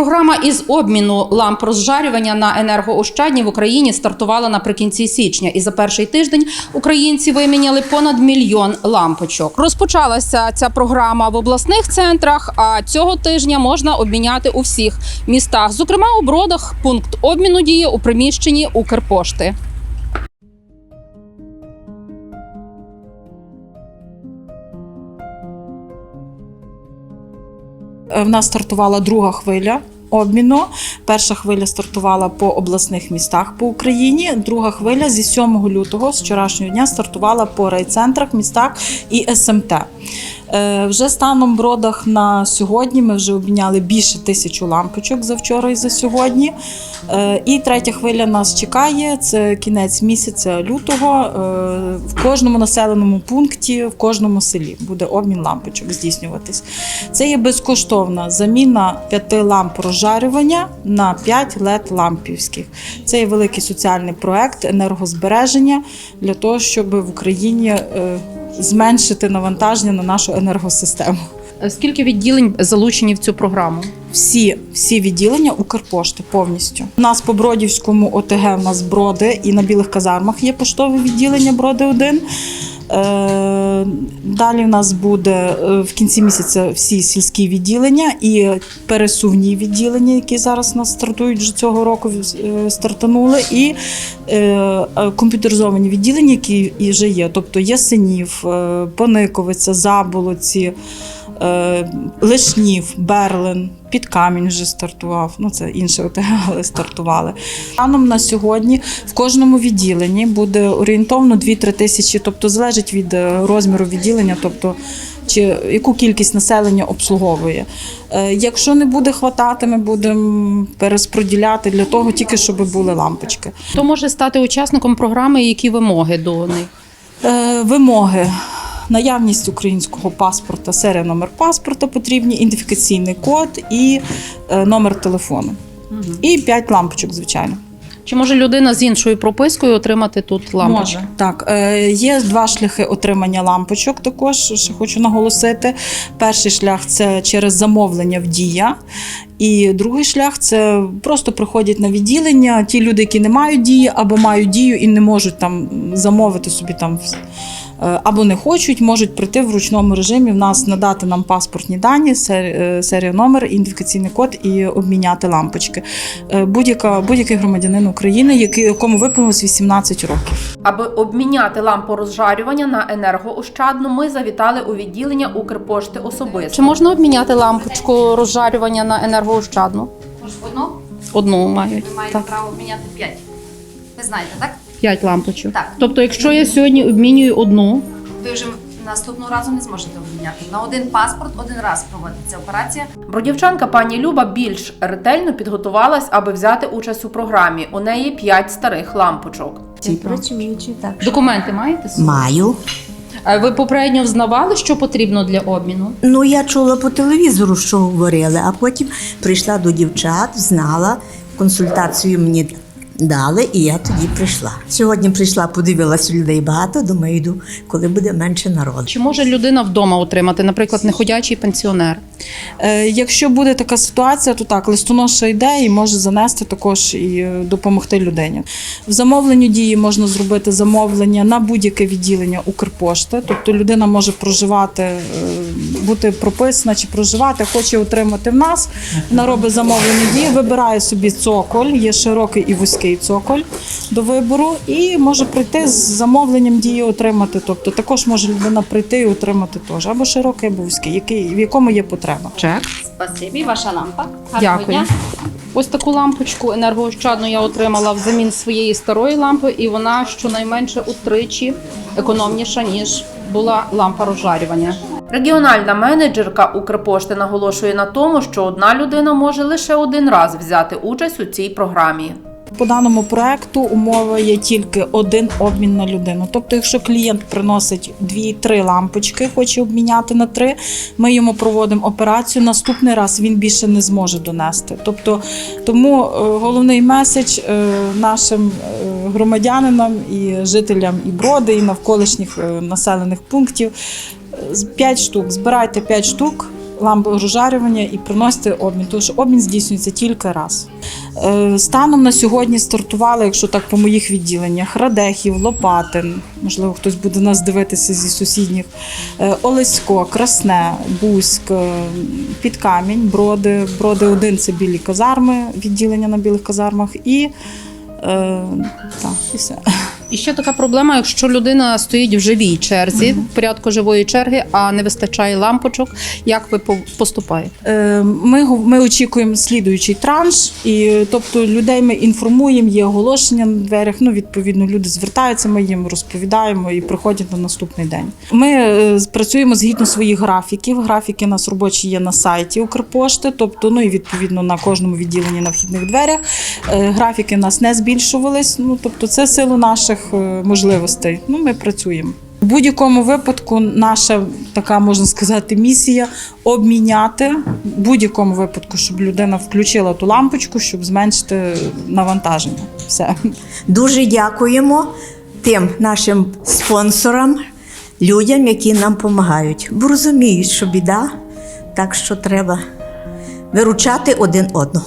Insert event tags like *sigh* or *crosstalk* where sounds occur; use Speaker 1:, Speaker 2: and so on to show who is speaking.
Speaker 1: Програма із обміну ламп розжарювання на енергоощадні в Україні стартувала наприкінці січня, і за перший тиждень українці виміняли понад мільйон лампочок. Розпочалася ця програма в обласних центрах. А цього тижня можна обміняти у всіх містах. Зокрема, у бродах пункт обміну діє у приміщенні Укрпошти.
Speaker 2: В нас стартувала друга хвиля обміну. Перша хвиля стартувала по обласних містах по Україні. Друга хвиля зі 7 лютого, з вчорашнього дня, стартувала по райцентрах, містах і СМТ. Е, Вже станом бродах на сьогодні ми вже обміняли більше тисячу лампочок за вчора і за сьогодні. Е, І третя хвиля нас чекає. Це кінець місяця лютого. Е, В кожному населеному пункті, в кожному селі буде обмін лампочок здійснюватись. Це є безкоштовна заміна п'яти ламп розжарювання на 5 led лампівських. Це є великий соціальний проект енергозбереження для того, щоб в Україні зменшити навантаження на нашу енергосистему.
Speaker 1: Скільки відділень залучені в цю програму?
Speaker 2: Всі, всі відділення Укрпошти повністю. У нас по Бродівському ОТГ у нас броди і на білих казармах є поштове відділення Броди 1. Е, Далі в нас буде е, в кінці місяця всі сільські відділення і пересувні відділення, які зараз нас стартують вже цього року, е, стартанули, і комп'ютеризовані відділення, які вже є. Тобто Ясенів, Пониковиця, Заболоці, Лишнів, Берлин, під камінь вже стартував. Ну це інше ОТГ, *laughs* але стартували. Станом на сьогодні в кожному відділенні буде орієнтовно 2-3 тисячі, тобто залежить від е, розміру відділення, тобто чи яку кількість населення обслуговує. Е, Якщо не буде хватати, ми будемо перерозподіляти для того, тільки щоб були лампочки.
Speaker 1: Хто може стати учасником програми? і Які вимоги до них?
Speaker 2: Е, Вимоги. Наявність українського паспорта, серія номер паспорта потрібні, ідентифікаційний код і е, номер телефону. І 5 лампочок, звичайно.
Speaker 1: Чи може людина з іншою пропискою отримати тут лампочки?
Speaker 2: Може. Так, е, є два шляхи отримання лампочок. Також ще хочу наголосити. Перший шлях це через замовлення в дія. І другий шлях це просто приходять на відділення. Ті люди, які не мають дії, або мають дію і не можуть там замовити собі там. е, Або не хочуть, можуть прийти в ручному режимі. В нас надати нам паспортні дані, е, серія номер, ідентифікаційний код і обміняти лампочки. Е, Будь-яка будь-який громадянин України, який якому виповнилось 18 років.
Speaker 1: Аби обміняти лампу розжарювання на енергоощадну, ми завітали у відділення Укрпошти особисто. Чи можна обміняти лампочку розжарювання на енергоощадну?
Speaker 3: Може, одну?
Speaker 1: Одну мають.
Speaker 3: Ви маєте право обміняти 5. Ви знаєте, так?
Speaker 1: П'ять лампочок.
Speaker 3: Так.
Speaker 1: Тобто, якщо я сьогодні обмінюю одну,
Speaker 3: Ви вже наступного разу не зможете обміняти. На один паспорт один раз проводиться операція.
Speaker 1: бродівчанка пані Люба більш ретельно підготувалась, аби взяти участь у програмі. У неї п'ять старих лампочок.
Speaker 4: Ці працюючі, так.
Speaker 1: Документи маєте?
Speaker 4: Маю.
Speaker 1: А Ви попередньо взнавали, що потрібно для обміну?
Speaker 4: Ну, я чула по телевізору, що говорили, а потім прийшла до дівчат, знала, консультацію мені дали, і я тоді прийшла. Сьогодні прийшла, подивилася людей багато, думаю, йду, коли буде менше народу.
Speaker 1: Чи може людина вдома отримати, наприклад, неходячий пенсіонер?
Speaker 2: Е, Якщо буде така ситуація, то так, листоноша йде і може занести також і е, допомогти людині. В замовленню дії можна зробити замовлення на будь-яке відділення Укрпошти. Тобто людина може проживати, е, бути прописана чи проживати, хоче отримати в нас. Вона робить замовлення дії, вибирає собі цоколь, є широкий і вузький цоколь до вибору, і може прийти з замовленням дії отримати. Тобто також може людина прийти і отримати теж або широкий, або вузький, який в якому є потреба.
Speaker 1: Чек.
Speaker 3: Спасибі, ваша лампа.
Speaker 1: Дякую. Ось таку лампочку енергоощадну я отримала взамін своєї старої лампи, і вона щонайменше утричі економніша, ніж була лампа розжарювання. Регіональна менеджерка Укрпошти наголошує на тому, що одна людина може лише один раз взяти участь у цій програмі.
Speaker 2: По даному проекту умова є тільки один обмін на людину. Тобто, якщо клієнт приносить дві-три лампочки, хоче обміняти на три, ми йому проводимо операцію. Наступний раз він більше не зможе донести. Тобто, тому е, головний меседж е, нашим е, громадянинам і жителям і броди, і навколишніх населених пунктів. 5 штук, збирайте 5 штук. Ламп розжарювання і приносити обмін, тому що обмін здійснюється тільки раз. Е, Станом на сьогодні стартували, якщо так по моїх відділеннях, Радехів, Лопатин, можливо, хтось буде нас дивитися зі сусідніх, е, Олесько, Красне, Бузьк, е, Підкамінь, Броди. Броди 1 це білі казарми, відділення на білих казармах і, е, так, і все.
Speaker 1: І ще така проблема, якщо людина стоїть в живій черзі, в порядку живої черги, а не вистачає лампочок, як ви по- поступаєте?
Speaker 2: Ми, ми очікуємо слідуючий транш, і тобто людей ми інформуємо, є оголошення на дверях. Ну, відповідно, люди звертаються, ми їм розповідаємо і приходять на наступний день. Ми е, працюємо згідно своїх графіків. Графіки у нас робочі є на сайті Укрпошти, тобто, ну і відповідно на кожному відділенні на вхідних дверях. Е, Графіки у нас не збільшувались. Ну тобто, це силу наших е, можливостей. Ну, ми працюємо. В будь-якому випадку наша така можна сказати місія обміняти в будь-якому випадку, щоб людина включила ту лампочку, щоб зменшити навантаження. Все.
Speaker 4: Дуже дякуємо тим нашим спонсорам, людям, які нам допомагають, бо розуміють, що біда, так що треба виручати один одного.